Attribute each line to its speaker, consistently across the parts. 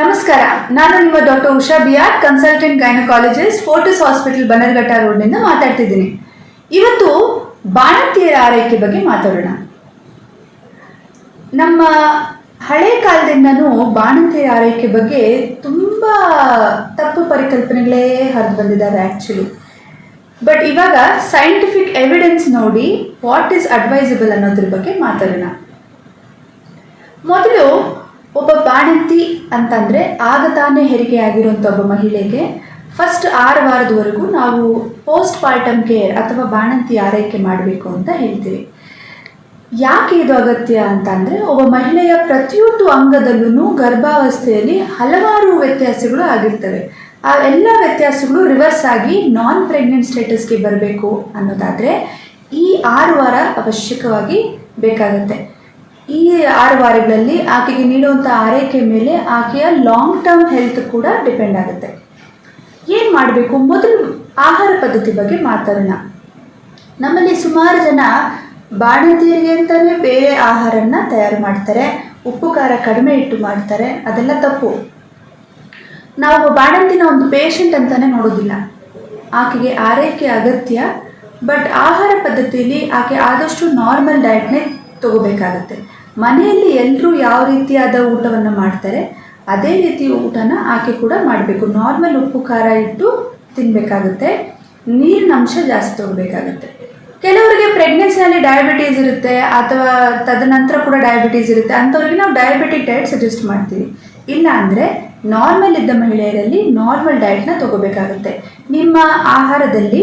Speaker 1: ನಮಸ್ಕಾರ, ನಾನು ನಿಮ್ಮ doctor Usha B R consultant gynaecologist Fortis hospital road road ಮಾತಾಡ್ತಿದ್ದೀನಿ. ಇವತ್ತು ಬಾಣಂತಿಯರ ಆರೈಕೆ ಬಗ್ಗೆ ಮಾತಾಡೋಣ. ನಮ್ಮ ಹಳೆ ಕಾಲದಿಂದನೂ ಬಾಣಂತಿಯರ ಆರೈಕೆ ಬಗ್ಗೆ ತುಂಬ ತಪ್ಪು ಪರಿಕಲ್ಪನೆಗಳೇ ಹರಿದು ಬಂದಿದ್ದಾವೆ ಆ್ಯಕ್ಚುಲಿ ಬಟ್ ಇವಾಗ ಸೈಂಟಿಫಿಕ್ ಎವಿಡೆನ್ಸ್ ನೋಡಿ ವಾಟ್ ಈಸ್ ಅಡ್ವೈಸಬಲ್ ಅನ್ನೋದ್ರ ಬಗ್ಗೆ ಮಾತಾಡೋಣ. ಮೊದಲು ಒಬ್ಬ ಬಾಣಂತಿ ಅಂತಂದರೆ ಆಗ ತಾನೇ ಹೆರಿಗೆ ಆಗಿರುವಂಥ ಒಬ್ಬ ಮಹಿಳೆಗೆ ಫಸ್ಟ್ ಆರು ವಾರದವರೆಗೂ ನಾವು ಪೋಸ್ಟ್ ಪಾರ್ಟಮ್ ಕೇರ್ ಅಥವಾ ಬಾಣಂತಿ ಆರೈಕೆ ಮಾಡಬೇಕು ಅಂತ ಹೇಳ್ತೀವಿ. ಯಾಕೆ ಇದು ಅಗತ್ಯ ಅಂತಂದರೆ ಒಬ್ಬ ಮಹಿಳೆಯ ಪ್ರತಿಯೊಂದು ಅಂಗದಲ್ಲೂ ಗರ್ಭಾವಸ್ಥೆಯಲ್ಲಿ ಹಲವಾರು ವ್ಯತ್ಯಾಸಗಳು ಆಗಿರ್ತವೆ. ಆ ಎಲ್ಲ ವ್ಯತ್ಯಾಸಗಳು ರಿವರ್ಸ್ ಆಗಿ ನಾನ್ ಪ್ರೆಗ್ನೆಂಟ್ ಸ್ಟೇಟಸ್ಗೆ ಬರಬೇಕು ಅನ್ನೋದಾದರೆ ಈ ಆರು ವಾರ ಅವಶ್ಯಕವಾಗಿ ಬೇಕಾಗುತ್ತೆ. ಈ ಆರು ವಾರಗಳಲ್ಲಿ ಆಕೆಗೆ ನೀಡುವಂಥ ಆರೈಕೆ ಮೇಲೆ ಆಕೆಯ ಲಾಂಗ್ ಟರ್ಮ್ ಹೆಲ್ತ್ ಕೂಡ ಡಿಪೆಂಡ್ ಆಗುತ್ತೆ. ಏನು ಮಾಡಬೇಕು? ಮೊದಲು ಆಹಾರ ಪದ್ಧತಿ ಬಗ್ಗೆ ಮಾತಾಡೋಣ. ನಮ್ಮಲ್ಲಿ ಸುಮಾರು ಜನ ಬಾಣಂತಿಯರಿಗೆ ಅಂತಲೇ ಬೇರೆ ಆಹಾರನ ತಯಾರು ಮಾಡ್ತಾರೆ. ಉಪ್ಪು, ಖಾರ ಕಡಿಮೆ ಇಟ್ಟು ಮಾಡ್ತಾರೆ. ಅದೆಲ್ಲ ತಪ್ಪು. ನಾವು ಬಾಣಂತಿನ ಒಂದು ಪೇಷಂಟ್ ಅಂತಲೇ ನೋಡೋದಿಲ್ಲ ಆಕೆಗೆ ಆರೈಕೆ ಅಗತ್ಯ ಬಟ್ ಆಹಾರ ಪದ್ಧತಿಯಲ್ಲಿ ಆಕೆ ಆದಷ್ಟು ನಾರ್ಮಲ್ ಡಯಟ್ನೇ ತಗೋಬೇಕಾಗತ್ತೆ. ಮನೆಯಲ್ಲಿ ಎಲ್ಲರೂ ಯಾವ ರೀತಿಯಾದ ಊಟವನ್ನು ಮಾಡ್ತಾರೆ, ಅದೇ ರೀತಿ ಊಟನ ಆಕೆ ಕೂಡ ಮಾಡಬೇಕು. ನಾರ್ಮಲ್ ಉಪ್ಪು, ಖಾರ ಇಟ್ಟು ತಿನ್ನಬೇಕಾಗುತ್ತೆ ನೀರಿನ ಅಂಶ ಜಾಸ್ತಿ ತಗೋಬೇಕಾಗುತ್ತೆ. ಕೆಲವರಿಗೆ ಪ್ರೆಗ್ನೆನ್ಸಿಯಲ್ಲಿ ಡಯಾಬಿಟೀಸ್ ಇರುತ್ತೆ, ಅಥವಾ ತದನಂತರ ಕೂಡ ಡಯಾಬಿಟೀಸ್ ಇರುತ್ತೆ. ಅಂಥವ್ರಿಗೆ ನಾವು ಡಯಾಬಿಟಿಕ್ ಡಯಟ್ ಸಜೆಸ್ಟ್ ಮಾಡ್ತೀವಿ. ಇಲ್ಲ ಅಂದರೆ ನಾರ್ಮಲ್ ಇದ್ದ ಮಹಿಳೆಯರಲ್ಲಿ ನಾರ್ಮಲ್ ಡಯಟ್ನ ತಗೋಬೇಕಾಗುತ್ತೆ. ನಿಮ್ಮ ಆಹಾರದಲ್ಲಿ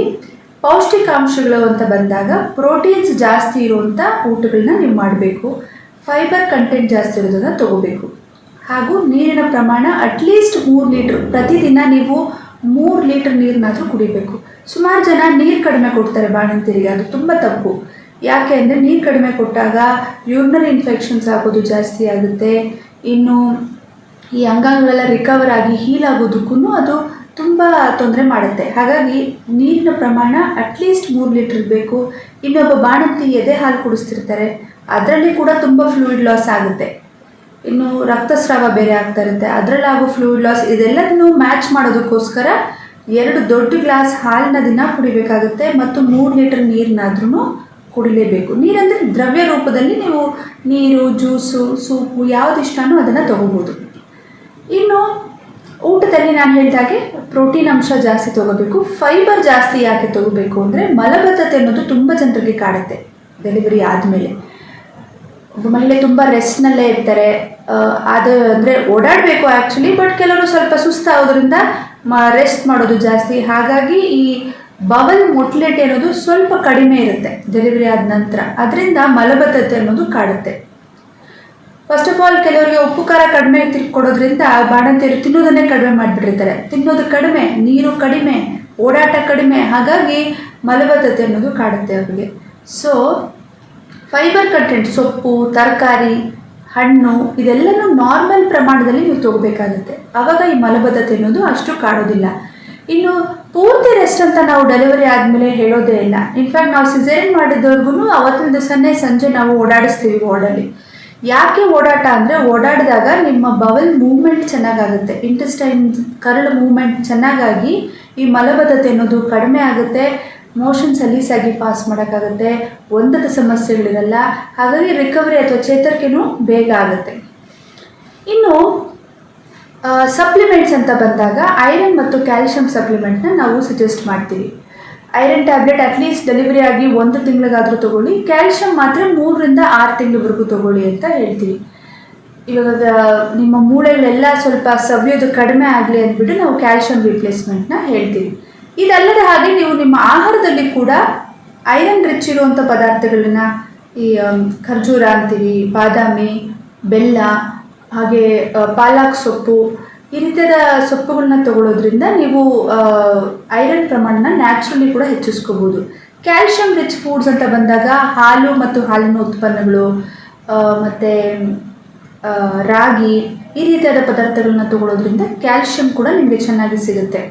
Speaker 1: ಪೌಷ್ಟಿಕಾಂಶಗಳು ಅಂತ ಬಂದಾಗ ಪ್ರೋಟೀನ್ಸ್ ಜಾಸ್ತಿ ಇರುವಂಥ ಊಟಗಳನ್ನ ನೀವು ಮಾಡಬೇಕು. ಫೈಬರ್ ಕಂಟೆಂಟ್ ಜಾಸ್ತಿ ಇರೋದನ್ನು ತಗೋಬೇಕು. ಹಾಗೂ ನೀರಿನ ಪ್ರಮಾಣ ಅಟ್ಲೀಸ್ಟ್ ಮೂರು ಲೀಟ್ರ್ ಪ್ರತಿದಿನ ನೀವು ಮೂರು ಲೀಟ್ರ್ ನೀರನ್ನಾದರೂ ಕುಡಿಬೇಕು. ಸುಮಾರು ಜನ ನೀರು ಕಡಿಮೆ ಕೊಡ್ತಾರೆ ಬಾಣಂತಿರಿಗೆ, ಅದು ತುಂಬ ತಪ್ಪು. ಯಾಕೆ ಅಂದರೆ ನೀರು ಕಡಿಮೆ ಕೊಟ್ಟಾಗ ಯೂರಿನರಿ ಇನ್ಫೆಕ್ಷನ್ಸ್ ಆಗೋದು ಜಾಸ್ತಿ ಆಗುತ್ತೆ. ಇನ್ನು ಈ ಅಂಗಾಂಗಗಳೆಲ್ಲ ರಿಕವರ್ ಆಗಿ ಹೀಲ್ ಆಗೋದಕ್ಕೂ ಅದು ತುಂಬ ತೊಂದರೆ ಮಾಡುತ್ತೆ. ಹಾಗಾಗಿ ನೀರಿನ ಪ್ರಮಾಣ ಅಟ್ಲೀಸ್ಟ್ ಮೂರು ಲೀಟ್ರ್ ಇರಬೇಕು ಇನ್ನೊಬ್ಬ ಬಾಣಂತಿ ಎದೆ ಹಾಲು ಕುಡಿಸ್ತಿರ್ತಾರೆ. ಅದರಲ್ಲಿ ಕೂಡ ತುಂಬ ಫ್ಲೂಯಿಡ್ ಲಾಸ್ ಆಗುತ್ತೆ. ಇನ್ನು ರಕ್ತಸ್ರಾವ ಬೇರೆ ಆಗ್ತಾ ಇರುತ್ತೆ. ಅದರಲ್ಲಾಗೋ ಫ್ಲೂಯಿಡ್ ಲಾಸ್ ಇದೆಲ್ಲದನ್ನು ಮ್ಯಾಚ್ ಮಾಡೋದಕ್ಕೋಸ್ಕರ ಎರಡು ದೊಡ್ಡ ಗ್ಲಾಸ್ ಹಾಲಿನ ದಿನ ಕುಡಿಬೇಕಾಗುತ್ತೆ ಮತ್ತು ಮೂರು ಲೀಟರ್ ನೀರನ್ನಾದ್ರೂ ಕುಡಿಲೇಬೇಕು. ನೀರಂದರೆ ದ್ರವ್ಯ ರೂಪದಲ್ಲಿ ನೀವು ನೀರು ಜ್ಯೂಸು ಸೂಪು ಯಾವ್ದು ಇಷ್ಟನೋ ಅದನ್ನು ತಗೋಬೋದು. ಇನ್ನು ಊಟದಲ್ಲಿ ನಾನು ಹೇಳಿದಾಗೆ ಪ್ರೋಟೀನ್ ಅಂಶ ಜಾಸ್ತಿ ತಗೋಬೇಕು ಫೈಬರ್ ಜಾಸ್ತಿ ಯಾಕೆ ತಗೋಬೇಕು ಅಂದರೆ ಮಲಬದ್ಧತೆ ಅನ್ನೋದು ತುಂಬ ಜನರಿಗೆ ಕಾಡುತ್ತೆ ಡೆಲಿವರಿ ಆದಮೇಲೆ. ಒಬ್ಬ ಮಹಿಳೆ ತುಂಬ ರೆಸ್ಟ್ನಲ್ಲೇ ಇರ್ತಾರೆ ಅದು ಅಂದರೆ ಓಡಾಡಬೇಕು ಆ್ಯಕ್ಚುಲಿ ಬಟ್ ಕೆಲವರು ಸ್ವಲ್ಪ ಸುಸ್ತಾಗೋದ್ರಿಂದ ಮ ರೆಸ್ಟ್ ಮಾಡೋದು ಜಾಸ್ತಿ. ಹಾಗಾಗಿ ಈ ಬವಲ್ ಮೊಟ್ಲೆಟ್ ಅನ್ನೋದು ಸ್ವಲ್ಪ ಕಡಿಮೆ ಇರುತ್ತೆ ಡೆಲಿವರಿ ಆದ ನಂತರ. ಅದರಿಂದ ಮಲಬದ್ಧತೆ ಅನ್ನೋದು ಕಾಡುತ್ತೆ. ಫಸ್ಟ್ ಆಫ್ ಆಲ್ ಕೆಲವರಿಗೆ ಉಪ್ಪು ಖಾರ ಕಡಿಮೆ ಕೊಡೋದ್ರಿಂದ ಬಾಣಂತಿಯರು ತಿನ್ನೋದನ್ನೇ ಕಡಿಮೆ ಮಾಡಿಬಿಟ್ಟಿರ್ತಾರೆ. ತಿನ್ನೋದು ಕಡಿಮೆ, ನೀರು ಕಡಿಮೆ, ಓಡಾಟ ಕಡಿಮೆ, ಹಾಗಾಗಿ ಮಲಬದ್ಧತೆ ಅನ್ನೋದು ಕಾಡುತ್ತೆ ಅವರಿಗೆ. ಸೊ ಫೈಬರ್ ಕಂಟೆಂಟ್ ಸೊಪ್ಪು, ತರಕಾರಿ, ಹಣ್ಣು, ಇದೆಲ್ಲನೂ ನಾರ್ಮಲ್ ಪ್ರಮಾಣದಲ್ಲಿ ನೀವು ತಗೋಬೇಕಾಗುತ್ತೆ. ಆವಾಗ ಈ ಮಲಬದ್ಧತೆ ಅನ್ನೋದು ಅಷ್ಟು ಕಾಡೋದಿಲ್ಲ. ಇನ್ನು ಪೂರ್ತಿ ರೆಸ್ಟ್ ಅಂತ ನಾವು ಡೆಲಿವರಿ ಆದಮೇಲೆ ಹೇಳೋದೇ ಇಲ್ಲ. ಇನ್ಫ್ಯಾಕ್ಟ್ ನಾವು ಸಿಸೇರಿಯನ್ ಮಾಡಿದವ್ರಿಗೂ ಅವತ್ತಿನ ದಿವಸನೇ ಸಂಜೆ ನಾವು ಓಡಾಡಿಸ್ತೀವಿ ವಾರ್ಡಲ್ಲಿ ಯಾಕೆ ಓಡಾಟ ಅಂದರೆ ಓಡಾಡಿದಾಗ ನಿಮ್ಮ ಬವಲ್ ಮೂವ್ಮೆಂಟ್ ಚೆನ್ನಾಗಾಗುತ್ತೆ. ಇಂಟೆಸ್ಟೈನ್ ಕರಳು ಮೂವ್ಮೆಂಟ್ ಚೆನ್ನಾಗಾಗಿ ಈ ಮಲಬದ್ಧತೆ ಅನ್ನೋದು ಕಡಿಮೆ ಆಗುತ್ತೆ. ಮೋಷನ್ ಸಲೀಸಾಗಿ ಪಾಸ್ ಮಾಡೋಕ್ಕಾಗುತ್ತೆ. ಒಂದದ ಸಮಸ್ಯೆಗಳಿರಲ್ಲ. ಹಾಗಾಗಿ ರಿಕವರಿ ಅಥವಾ ಚೇತರಿಕೆನೂ ಬೇಗ ಆಗುತ್ತೆ. ಇನ್ನು ಸಪ್ಲಿಮೆಂಟ್ಸ್ ಅಂತ ಬಂದಾಗ ಐರನ್ ಮತ್ತು ಕ್ಯಾಲ್ಶಿಯಂ ಸಪ್ಲಿಮೆಂಟ್ನ ನಾವು ಸಜೆಸ್ಟ್ ಮಾಡ್ತೀವಿ. ಐರನ್ ಟ್ಯಾಬ್ಲೆಟ್ ಅಟ್ಲೀಸ್ಟ್ ಡೆಲಿವರಿ ಆಗಿ ಒಂದು ತಿಂಗಳಿಗಾದರೂ ತಗೊಳ್ಳಿ. ಕ್ಯಾಲ್ಶಿಯಂ ಮಾತ್ರ ಮೂರರಿಂದ ಆರು ತಿಂಗಳವರೆಗೂ ತೊಗೊಳ್ಳಿ ಅಂತ ಹೇಳ್ತೀವಿ. ಇವಾಗ ನಿಮ್ಮ ಮೂಳೆಗಳೆಲ್ಲ ಸ್ವಲ್ಪ ಸವಿಯೋದು ಕಡಿಮೆ ಆಗಲಿ ಅಂದ್ಬಿಟ್ಟು ನಾವು ಕ್ಯಾಲ್ಶಿಯಂ ರಿಪ್ಲೇಸ್ಮೆಂಟ್ನ ಹೇಳ್ತೀವಿ. ಇದಲ್ಲದ ಹಾಗೆ ನೀವು ನಿಮ್ಮ ಆಹಾರದಲ್ಲಿ ಕೂಡ ಐರನ್ ರಿಚ್ ಇರುವಂಥ ಪದಾರ್ಥಗಳನ್ನ ಈ ಖರ್ಜೂರ ಅಂತೀವಿ, ಬಾದಾಮಿ, ಬೆಲ್ಲ, ಹಾಗೆ ಪಾಲಕ್ ಸೊಪ್ಪು ಈ ರೀತಿಯಾದ ಸೊಪ್ಪುಗಳನ್ನ ತಗೊಳ್ಳೋದ್ರಿಂದ ನೀವು ಐರನ್ ಪ್ರಮಾಣನ ನ್ಯಾಚುರಲಿ ಕೂಡ ಹೆಚ್ಚಿಸ್ಕೋಬೋದು. ಕ್ಯಾಲ್ಶಿಯಂ ರಿಚ್ ಫುಡ್ಸ್ ಅಂತ ಬಂದಾಗ ಹಾಲು ಮತ್ತು ಹಾಲಿನ ಉತ್ಪನ್ನಗಳು ಮತ್ತು ರಾಗಿ ಈ ರೀತಿಯಾದ ಪದಾರ್ಥಗಳನ್ನ ತಗೊಳ್ಳೋದ್ರಿಂದ ಕ್ಯಾಲ್ಶಿಯಂ ಕೂಡ ನಿಮಗೆ ಚೆನ್ನಾಗಿ ಸಿಗುತ್ತೆ.